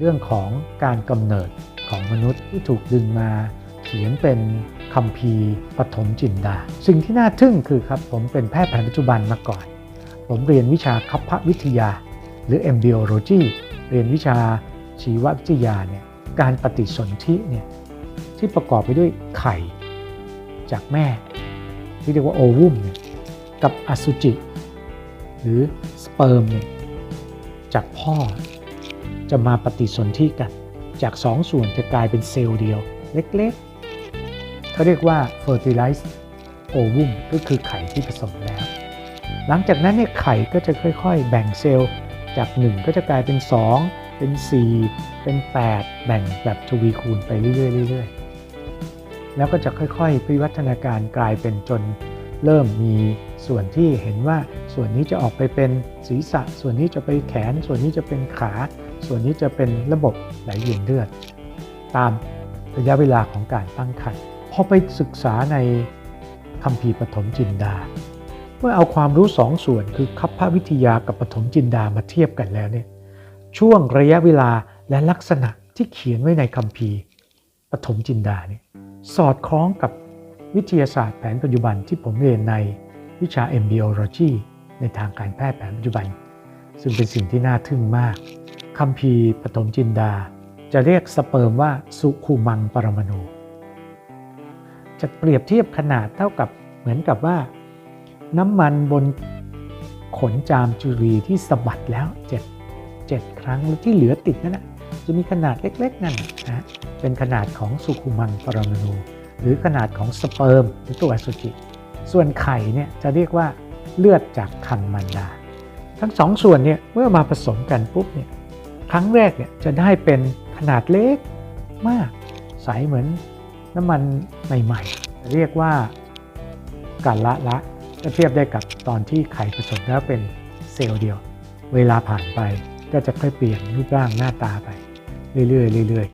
เรื่องของการกำเนิดของมนุษย์ที่ถูกดึงมาเขียนเป็นคัมภีปฐมจินดา สิ่งที่น่าทึ่งคือครับผมเป็นแพทย์แผนปัจจุบันมาก่อน ผมเรียนวิชาคัพพวิทยา หรือ embryology เรียนวิชาชีววิทยาเนี่ยการปฏิสนธิเนี่ยที่ประกอบไปด้วยไข่จากแม่ ที่เรียกว่าโอวุมเนี่ยกับอสุจิ หรือสเปิร์มเนี่ยจากพ่อ จะมาปฏิสนธิกัน จากสองส่วนจะกลายเป็นเซลล์เดียว เล็กๆ เขาเรียกว่า fertilized ovum ก็คือไข่ที่ผสมแล้ว หลังจากนั้นเนี่ยไข่ก็จะค่อยๆ แบ่งเซลล์จาก 1 ก็จะกลายเป็น 2 เป็น 4 เป็น 8 แบ่งแบบทวีคูณไปเรื่อยๆเรื่อยแล้วก็จะค่อยๆวิวัฒนาการกลายเป็นจนเริ่มมีส่วนที่เห็นว่าส่วนนี้จะออกไปเป็นศีรษะ ส่วนนี้จะไปแขน ส่วนนี้จะเป็นขา ส่วนนี้จะเป็นระบบไหลเวียนเลือด ตามระยะเวลาของการตั้งครรภ์พอไปศึกษาในคัมภีร์ปฐมจินดา เมื่อเอาความรู้สองส่วนคือคัพพวิทยากับปฐมจินดามาเทียบกันแล้วเนี่ยช่วงระยะเวลาและลักษณะที่เขียนไว้ในคัมภีร์ปฐมจินดาเนี่ยสอดคล้องกับวิทยาศาสตร์แผนปัจจุบันที่ผมเรียนในวิชา embryology ในทางการแพทย์แผนปัจจุบัน ซึ่งเป็นสิ่งที่น่าทึ่งมาก คัมภีร์ปฐมจินดา จะเรียกสเปิร์มว่าสุคูมังปรมาณูจะเปรียบเทียบขนาดเท่ากับเหมือนกับว่า น้ำมันบนขนจามจุรีที่สะบัดแล้ว7 7ครั้งที่เหลือติดนั่นนะจะมีขนาดเล็กๆนั่นนะเป็นขนาดของสุขุมังปรมาณูหรือขนาดของสเปิร์มหรือตัวอสุจิ ส่วนไข่เนี่ยจะเรียกว่าเลือดจากคันมันดา ทั้งสองส่วนเนี่ยเมื่อมาผสมกันปุ๊บเนี่ย ครั้งแรกเนี่ยจะได้เป็นขนาดเล็กมาก ใสเหมือนน้ำมันใหม่ๆ เรียกว่าการละละจะเทียบได้กับตอนที่ไข่ผสมแล้วเป็นเซลล์เดียว เวลาผ่านไปก็จะค่อยเปลี่ยนรูปร่างหน้าตาไป เรื่อยๆเรื่อย